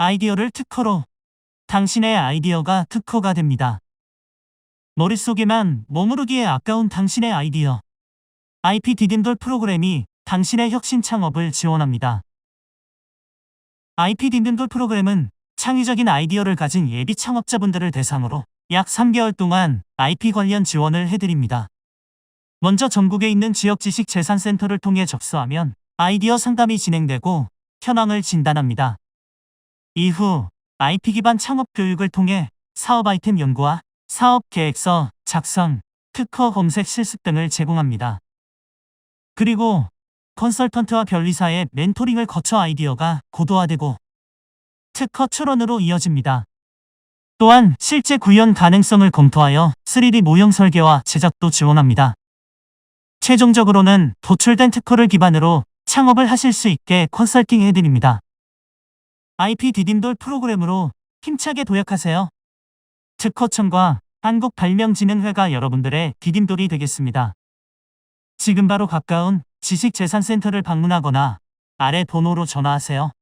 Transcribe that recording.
아이디어를 특허로 당신의 아이디어가 특허가 됩니다. 머릿속에만 머무르기에 아까운 당신의 아이디어. IP 디딤돌 프로그램이 당신의 혁신 창업을 지원합니다. IP 디딤돌 프로그램은 창의적인 아이디어를 가진 예비 창업자분들을 대상으로 약 3개월 동안 IP 관련 지원을 해드립니다. 먼저 전국에 있는 지역 지식 재산센터를 통해 접수하면 아이디어 상담이 진행되고 현황을 진단합니다. 이후 IP 기반 창업 교육을 통해 사업 아이템 연구와 사업 계획서 작성, 특허 검색 실습 등을 제공합니다. 그리고 컨설턴트와 변리사의 멘토링을 거쳐 아이디어가 고도화되고 특허 출원으로 이어집니다. 또한 실제 구현 가능성을 검토하여 3D 모형 설계와 제작도 지원합니다. 최종적으로는 도출된 특허를 기반으로 창업을 하실 수 있게 컨설팅 해드립니다. IP 디딤돌 프로그램으로 힘차게 도약하세요. 특허청과 한국발명진흥회가 여러분들의 디딤돌이 되겠습니다. 지금 바로 가까운 지식재산센터를 방문하거나 아래 번호로 전화하세요.